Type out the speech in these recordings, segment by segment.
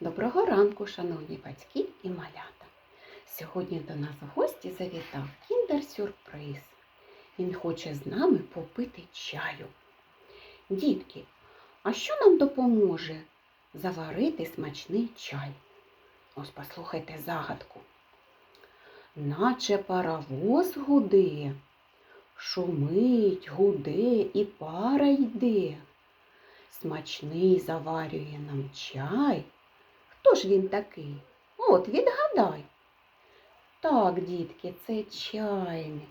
Доброго ранку, шановні батьки і малята. Сьогодні до нас в гості завітав кіндер-сюрприз. Він хоче з нами попити чаю. Дітки, а що нам допоможе заварити смачний чай? Ось послухайте загадку. Наче паровоз гуде, шумить, гуде і пара йде. Смачний заварює нам чай. Хто ж він такий? От, відгадай. Так, дітки, це чайник.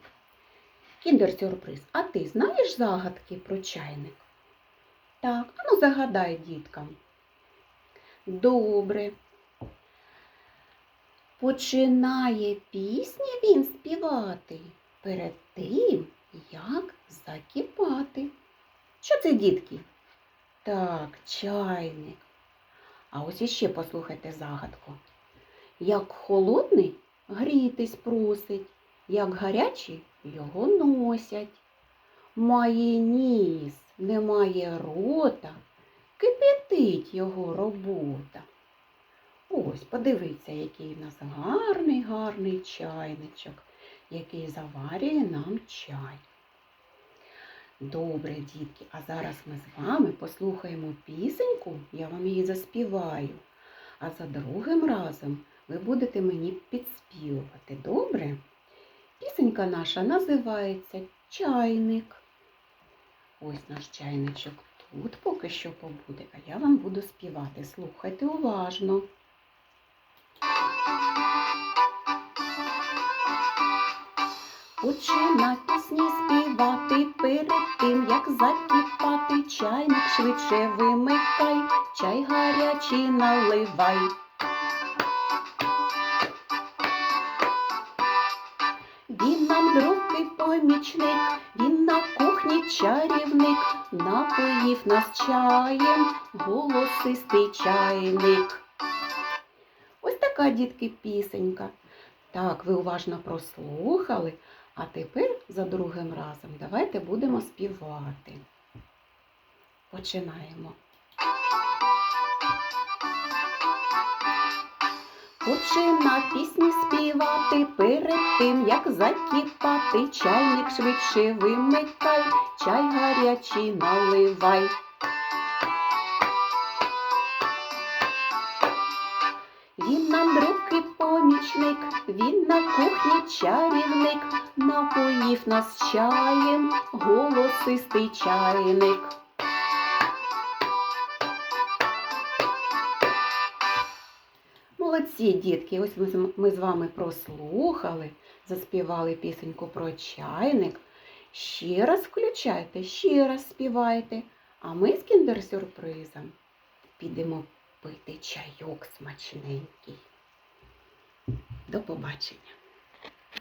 Кіндер-сюрприз, а ти знаєш загадки про чайник? Так, а ну загадай діткам. Добре. Починає пісні він співати перед тим, як закипати. Що це, дітки? Так, чайник. А ось іще послухайте загадку. Як холодний грітись просить, як гарячий його носять. Має ніс, немає рота, кипятить його робота. Ось, подивіться, який в нас гарний, гарний чайничок, який заварює нам чай. Добре, дітки, а зараз ми з вами послухаємо пісеньку, я вам її заспіваю. А за другим разом ви будете мені підспівувати. Добре? Пісенька наша називається Чайник. Ось наш чайничок тут поки що побуде, а я вам буду співати. Слухайте уважно. Почина пісні співати перед тим, як закипати чайник швидше вимикай, чай гарячий наливай. Він нам другий помічник, він на кухні чарівник, напоїв нас чаєм голосистий чайник. Ось така, дітки, пісенька. Так, ви уважно прослухали. А тепер за другим разом давайте будемо співати. Починаємо. Почина пісні співати перед тим, як закипати, чайник швидше вимикай, чай гарячий наливай. Він нам другий помічник, він на кухні чарівник, напоїв нас чаєм голосистий чайник. Молодці, дітки, ось ми ми з вами прослухали, заспівали пісеньку про чайник. Ще раз включайте, ще раз співайте, а ми з кіндер-сюрпризом підемо пити чайок смачненький. До побачення.